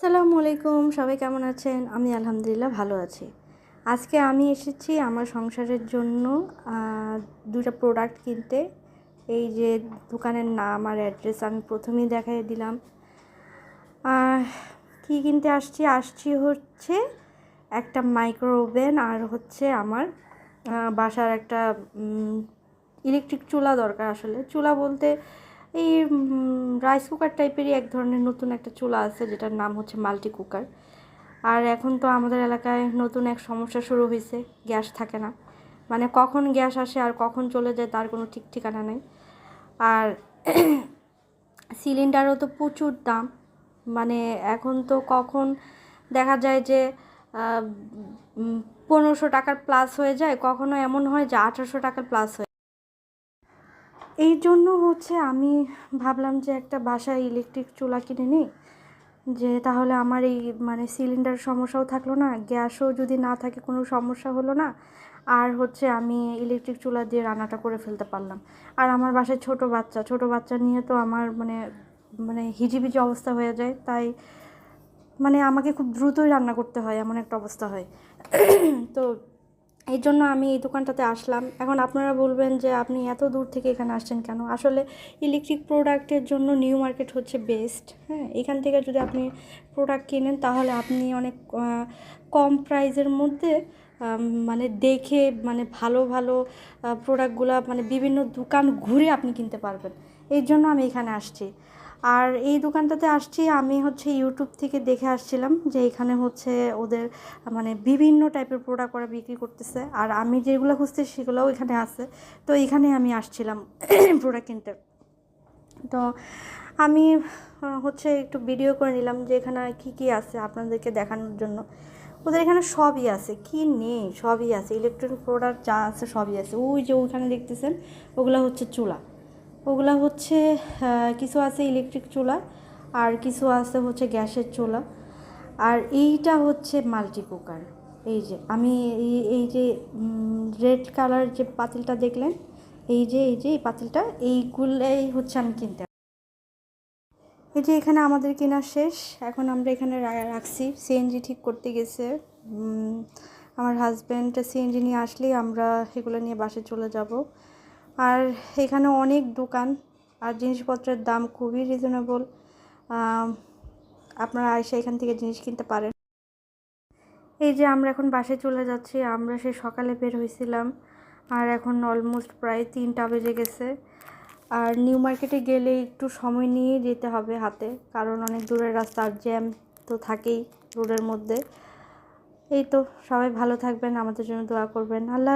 আসসালামু আলাইকুম, সবাই কেমন আছেন? আমি আলহামদুলিল্লাহ ভালো আছি। আজকে আমি এসেছি আমার সংসারের জন্য দুটো প্রোডাক্ট কিনতে। এই যে দোকানের নাম আর অ্যাড্রেস আমি প্রথমেই দেখাই দিলাম। কী কিনতে আসছি? আসছি হচ্ছে একটা মাইক্রো ওভেন আর হচ্ছে আমার বাসার একটা ইলেকট্রিক চুলা দরকার আসলে। চুলা বলতে এই রাইস কুকার টাইপেরই এক ধরনের নতুন একটা চুলা আছে, যেটার নাম হচ্ছে মাল্টি কুকার আর এখন তো আমাদের এলাকায় নতুন এক সমস্যা শুরু হয়েছে গ্যাস থাকে না। মানে কখন গ্যাস আসে আর কখন চলে যায় তার কোনো ঠিক ঠিকানা নেই। আর সিলিন্ডারও তো প্রচুর দাম। মানে এখন তো কখন দেখা যায় যে পনেরোশো টাকার প্লাস হয়ে যায়, কখনো এমন হয় যে আঠারোশো টাকার প্লাস হয়ে এই জন্য হচ্ছে আমি ভাবলাম যে একটা বাসায় ইলেকট্রিক চুলা কিনে নিই, যে তাহলে আমার এই মানে সিলিন্ডার সমস্যাও থাকল না, গ্যাসও যদি না থাকে কোনো সমস্যা হলো না, আর হচ্ছে আমি ইলেকট্রিক চুলা দিয়ে রান্নাটা করে ফেলতে পারলাম। আর আমার বাসায় ছোট বাচ্চা ছোট বাচ্চা নিয়ে তো আমার মানে মানে হিজিবিজি অবস্থা হয়ে যায়, তাই মানে আমাকে খুব দ্রুতই রান্না করতে হয়, এমন একটা অবস্থা হয়। তো এই জন্য আমি এই দোকানটাতে আসলাম। এখন আপনারা বলবেন যে, আপনি এত দূর থেকে এখানে আসছেন কেন? আসলে ইলেকট্রিক প্রোডাক্টের জন্য নিউ মার্কেট হচ্ছে বেস্ট হ্যাঁ? এখান থেকে যদি আপনি প্রোডাক্ট কেনেন, তাহলে আপনি অনেক কম প্রাইজের মধ্যে মানে দেখে মানে ভালো ভালো প্রোডাক্টগুলো মানে বিভিন্ন দোকান ঘুরে আপনি কিনতে পারবেন। এই জন্য আমি এখানে আসছি। আর এই দোকানটাতে আসছি, আমি হচ্ছে ইউটিউব থেকে দেখে আসছিলাম যে এখানে হচ্ছে ওদের মানে বিভিন্ন টাইপের প্রোডাক্ট ওরা বিক্রি করতেছে। আর আমি যেগুলো খুঁজতে সেগুলোও এখানে আছে। তো এখানে আমি আসছিলাম প্রোডাক্ট কিনতে। তো আমি হচ্ছে একটু ভিডিও করে নিলাম যে এখানে কী কী আছে আপনাদেরকে দেখানোর জন্য। ওদের এখানে সবই আছে, কি নেই, সবই আছে। ইলেকট্রনিক প্রোডাক্ট যা আছে সবই আছে। ওই যে ওইখানে দেখতেছেন, ওগুলো হচ্ছে চুলা। ওগুলা হচ্ছে কিছু আছে ইলেকট্রিক চুলা আর কিছু আছে হচ্ছে গ্যাসের চুলা। আর এইটা হচ্ছে মাল্টি কুকার এই যে, আমি এই যে রেড কালার যে পাতিলটা দেখলেন, এই যে এই যে, এই পাতিলটা, এইগুলাই হচ্ছে আমি কিনতে এই যে এখানে আমাদের কেনা শেষ। এখন আমরা এখানে রাখছি। সিএনজি ঠিক করতে গেছে। আমার হাজব্যান্ড সিএনজি নিয়ে আসলেই আমরা এগুলো নিয়ে বাসে চলে যাব। আর এখানে অনেক দোকান আর জিনিসপত্রের দাম খুবই রিজনেবল আপনারা এসে এখান থেকে জিনিস কিনতে পারেন। এই যে আমরা এখন বাসে চলে যাচ্ছি, আমরা সে সকালে বের হয়েছিলাম আর এখন অলমোস্ট প্রায় তিনটা বেজে গেছে। আর নিউ মার্কেটে গেলে একটু সময় নিয়ে যেতে হবে হাতে, কারণ অনেক দূরের রাস্তা আর জ্যাম তো থাকেই রোডের মধ্যে। এই তো, সবাই ভালো থাকবেন, আমাদের জন্য দোয়া করবেন। আল্লাহ।